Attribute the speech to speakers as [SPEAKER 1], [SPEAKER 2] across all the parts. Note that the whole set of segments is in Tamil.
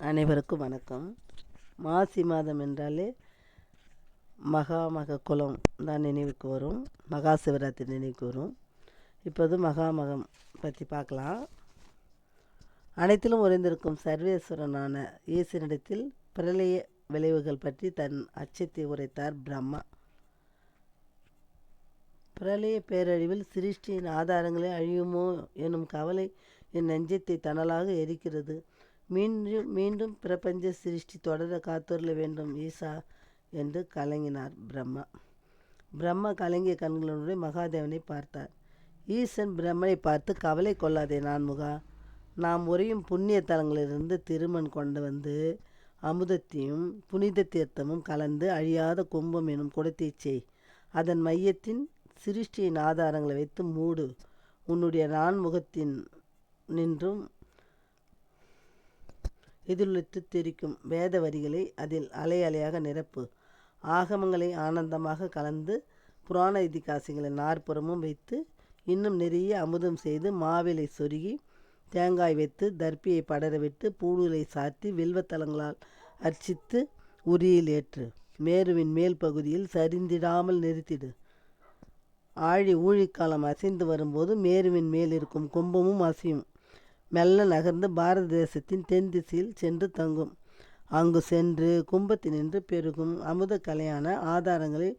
[SPEAKER 1] அனைவருக்கும் வணக்கம். மாசி மாதம் என்றாலே மகா மக குலம் தான் நினைவுக்கு வரும். மகா சிவராத்திரி நினைவுக்கு வரும். இப்போது மகாமகம் பற்றி பார்க்கலாம். அனைத்திலும் உறைந்திருக்கும் சர்வேஸ்வரனான ஈசனிடத்தில் பிரளய விளைவுகள் பற்றி தன் அச்சத்தை உரைத்தார் பிரம்மா. பிரளய பேரழிவில் சிருஷ்டியின் ஆதாரங்களே அழியுமோ எனும் கவலை என் நெஞ்சத்தை தணலாக எரிக்கிறது. மீண்டும் மீண்டும் பிரபஞ்ச சிருஷ்டி தொடர காத்தொருள வேண்டும் ஈசா என்று கலங்கினார் பிரம்மா. பிரம்மா கலங்கிய கண்களுடைய மகாதேவனை பார்த்தார். ஈசன் பிரம்மனை பார்த்து கவலை கொள்ளாதே நான்முகா. நாம் உரையும் புண்ணிய தலங்களிலிருந்து திருமண் கொண்டு வந்து அமுதத்தையும் புனித தீர்த்தமும் கலந்து அழியாத கும்பம் எனும் குடத்தை செய். அதன் மையத்தின் சிருஷ்டியின் ஆதாரங்களை வைத்து மூடு. உன்னுடைய நான்முகத்தின் நின்றும் எதிரொலித்து தெரிக்கும் வேத வரிகளை அதில் அலை அலையாக நிரப்பு. ஆகமங்களை ஆனந்தமாக கலந்து புராண இதிகாசங்களை நாற்புறமும் வைத்து இன்னும் நிறைய அமுதம் செய்து மாவிலை சொருகி தேங்காய் வைத்து தர்ப்பியை படரவிட்டு பூடுகளை சாத்தி வில்வத்தலங்களால் அர்ச்சித்து உரியில் ஏற்று. மேருவின் மேல் பகுதியில் சரிந்திடாமல் நிறுத்திடு. ஆழி ஊழிக்காலம் அசைந்து வரும்போது மேருவின் மேல் இருக்கும் கும்பமும் அசையும். மெல்ல நகர்ந்து பாரத தேசத்தின் தென் திசையில் சென்று தங்கும். அங்கு சென்று கும்பத்தினின்று பெருகும் அமுத கலையான ஆதாரங்களை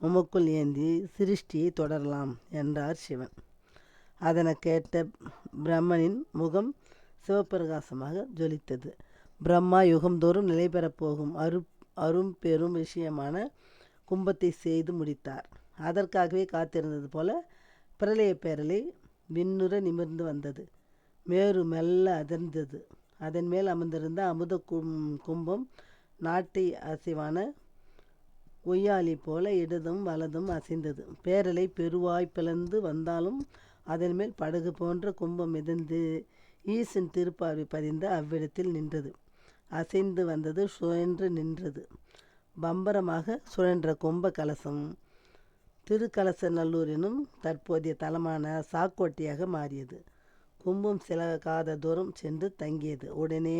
[SPEAKER 1] உமக்குள் ஏந்தி சிருஷ்டியை தொடரலாம் என்றார் சிவன். அதனை கேட்ட பிரம்மனின் முகம் சிவப்பிரகாசமாக ஜொலித்தது. பிரம்மா யுகந்தோறும் நிலை பெறப்போகும் அரு அரும் பெரும் விஷயமான கும்பத்தை செய்து முடித்தார். அதற்காகவே காத்திருந்தது போல பிரளய பேரலை விண்ணுற நிமிர்ந்து வந்தது. மேரு மெல்ல அதிர்ந்தது. அதன் மேல் அமர்ந்திருந்த அமுத கும் கும்பம் நாட்டை அசைவான ஒய்யாளி போல இடதும் வலதும் அசைந்தது. பேரலை பெருவாய் பிளந்து வந்தாலும் அதன் மேல் படகு போன்ற கும்பம் மிதந்து ஈசன் திருப்பார்வை பதிந்த அவ்விடத்தில் நின்றது. அசைந்து வந்தது சுழன்று நின்றது. பம்பரமாக சுழன்ற கும்ப கலசம் திருக்கலசநல்லூர் எனும் தற்போதைய தலமான சாக்கோட்டையாக மாறியது. கும்பம் சில காத தூரம் சென்று தங்கியது. உடனே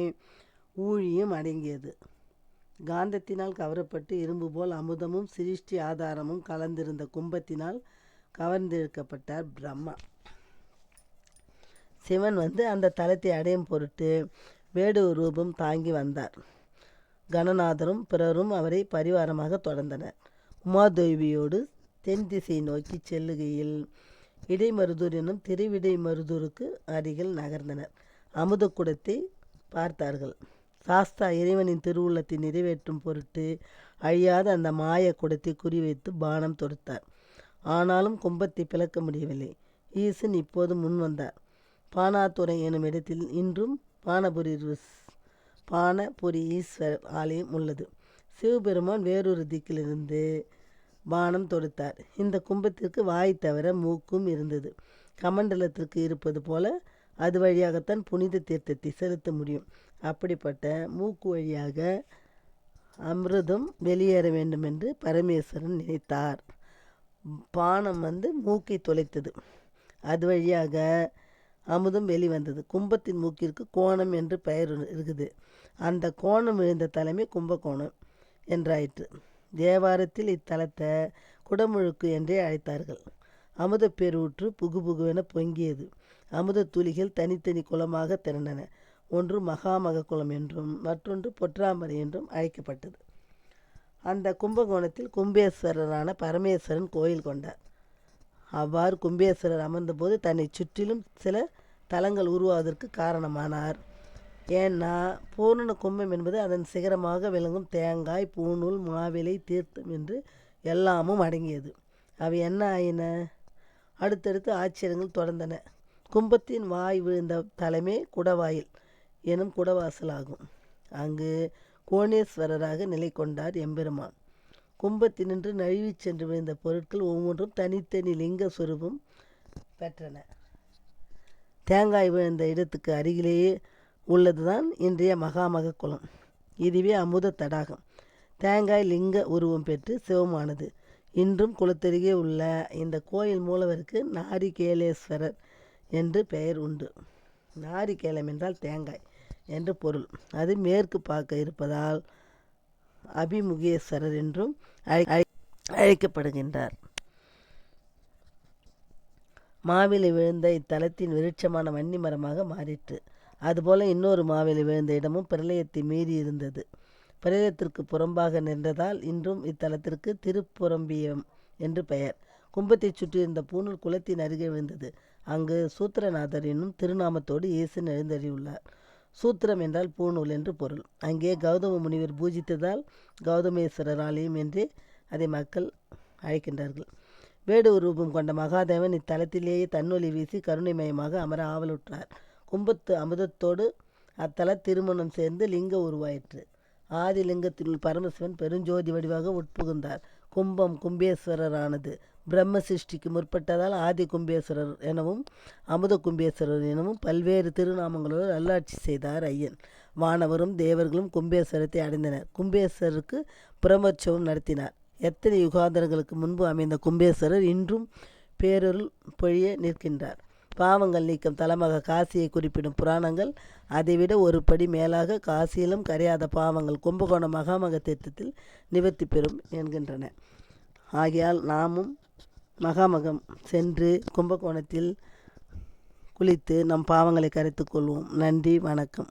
[SPEAKER 1] ஊழியும் அடங்கியது. காந்தத்தினால் கவரப்பட்டு இரும்பு போல் அமுதமும் சிருஷ்டி ஆதாரமும் கலந்திருந்த கும்பத்தினால் கவர்ந்திழுக்கப்பட்டார் பிரம்மா. சிவன் வந்து அந்த தலத்தை அடையும் பொருட்டு வேடு ரூபம் தாங்கி வந்தார். கணநாதரும் பிறரும் அவரை பரிவாரமாக தொடர்ந்தனர். உமாதேவியோடு தென் திசை நோக்கி செல்லுகையில் இடைமருதூர் எனும் திருவிடைமருதூருக்கு அருகில் நகர்ந்தனர். அமுதக்குடத்தை பார்த்தார்கள். சாஸ்தா இறைவனின் திருவுள்ளத்தை நிறைவேற்றும் பொருட்டு அழியாத அந்த மாய குடத்தை குறிவைத்து பானம் தொடுத்தார். ஆனாலும் கும்பத்தை பிளக்க முடியவில்லை. ஈசன் இப்போது முன் வந்தார். பானாத்துறை எனும் இடத்தில் இன்றும் பானபுரி பானபுரி ஈஸ்வரர் ஆலயம் உள்ளது. சிவபெருமான் வேறொரு திக்கிலிருந்து பானம் தொடுத்தார். இந்த கும்பத்திற்கு வாய் தவிர மூக்கும் இருந்தது. கமண்டலத்திற்கு இருப்பது போல அது வழியாகத்தான் புனித தீர்த்தத்தை செலுத்த முடியும். அப்படிப்பட்ட மூக்கு வழியாக அமிர்தம் வெளியேற வேண்டும் என்று பரமேஸ்வரன் நினைத்தார். பானம் வந்து மூக்கை தொலைத்தது. அது வழியாக அமுதம் வெளிவந்தது. கும்பத்தின் மூக்கிற்கு கோணம் என்று பெயர் இருக்குது. அந்த கோணம் விழுந்த தலைமை கும்பகோணம் என்றாயிற்று. தேவாரத்தில் இத்தலத்தை குடமுழுக்கு என்றே அழைத்தார்கள். அமுத பெருவுற்று புகு புகுவென பொங்கியது. அமுத துளிகள் தனித்தனி குளமாக திரண்டன. ஒன்று மகாமக குளம் என்றும் மற்றொன்று பொற்றாமரை என்றும் அழைக்கப்பட்டது. அந்த கும்பகோணத்தில் கும்பேஸ்வரரான பரமேஸ்வரன் கோயில் கொண்டார். அவ்வாறு கும்பேஸ்வரர் அமர்ந்தபோது தன்னை சுற்றிலும் சில தலங்கள் உருவாவதற்கு காரணமானார். ஏன்னா பூரண கும்பம் என்பது அதன் சிகரமாக விளங்கும் தேங்காய் பூநூல் மாவிலை தீர்த்தம் என்று எல்லாமும் அடங்கியது. அவை என்ன ஆயின? அடுத்தடுத்து ஆச்சரியங்கள் தொடர்ந்தன. கும்பத்தின் வாய் விழுந்த தலைமை குடவாயில் எனும் குடவாசல் ஆகும் அங்கு கோணேஸ்வரராக நிலை கொண்டார் எம்பெருமான். கும்பத்தினின்று நழுவி சென்று விழுந்த பொருட்கள் ஒவ்வொன்றும் தனித்தனி லிங்க சுரூபம் பெற்றன. தேங்காய் விழுந்த இடத்துக்கு அருகிலேயே உள்ளதுதான் இன்றைய மகாமக குளம் இதுவே அமுத தடாகம். தேங்காய் லிங்க உருவம் பெற்று சிவமானது. இன்றும் குளத்தருகே உள்ள இந்த கோயில் மூலவருக்கு நாரிகேலேஸ்வரர் என்று பெயர் உண்டு. நாரிகேலம் என்றால் தேங்காய் என்று பொருள். அது மேற்கு பார்க்க இருப்பதால் அபிமுகேஸ்வரர் என்றும் அழை- அழை- அழைக்கப்படுகின்றார். மாவிலை விழுந்த இத்தலத்தின் விருட்சமான வன்னி மரமாக மாறிற்று. அதுபோல இன்னொரு மாவேலி விழுந்த இடமும் பிரளயத்தை மீறி இருந்தது. பிரளயத்திற்கு புறம்பாக நின்றதால் இன்றும் இத்தலத்திற்கு திருப்புறம்பியம் என்று பெயர். கும்பத்தைச் சுற்றியிருந்த பூணூல் குளத்தின் அருகே விழுந்தது. அங்கு சூத்திரநாதர் என்னும் திருநாமத்தோடு இயேசு எழுந்தறியுள்ளார் சூத்திரம் என்றால் பூநூல் என்று பொருள். அங்கே கௌதம முனிவர் பூஜித்ததால் கௌதமேஸ்வரர் ஆலயம் என்றே அதை மக்கள் அழைக்கின்றார்கள். வேடு ரூபம் கொண்ட மகாதேவன் இத்தலத்திலேயே தன்னொலி வீசி கருணைமயமாக அமர ஆவலுற்றார். கும்பத்து அமுதத்தோடு அத்தல திருமணம் சேர்ந்து லிங்க உருவாயிற்று. ஆதிலிங்கத்தில் பரமசிவன் பெருஞ்சோதி வடிவாக உட்புகுந்தார். கும்பம் கும்பேஸ்வரரானது. பிரம்ம சிருஷ்டிக்கு முற்பட்டதால் ஆதி கும்பேஸ்வரர் எனவும் அமுத கும்பேஸ்வரர் எனவும் பல்வேறு திருநாமங்களோடு நல்லாட்சி செய்தார் ஐயன். வானவரும் தேவர்களும் கும்பேஸ்வரத்தை அடைந்தனர். கும்பேஸ்வரருக்கு பிரமோற்சவம் நடத்தினார். எத்தனை யுகாந்தரங்களுக்கு முன்பு அமைந்த கும்பேஸ்வரர் இன்றும் பேரருள் பொழிய நிற்கின்றார். பாவங்கள் நீக்கும் தலமாக காசியை குறிப்பிடும் புராணங்கள். அதைவிட ஒரு படி மேலாக காசியிலும் கரையாத பாவங்கள் கும்பகோணம் மகாமக தீர்த்தத்தில் நிவர்த்தி பெறும் என்கின்றன. ஆகையால் நாமும் மகாமகம் சென்று கும்பகோணத்தில் குளித்து நம் பாவங்களை கரைத்துக்கொள்வோம் நன்றி வணக்கம்.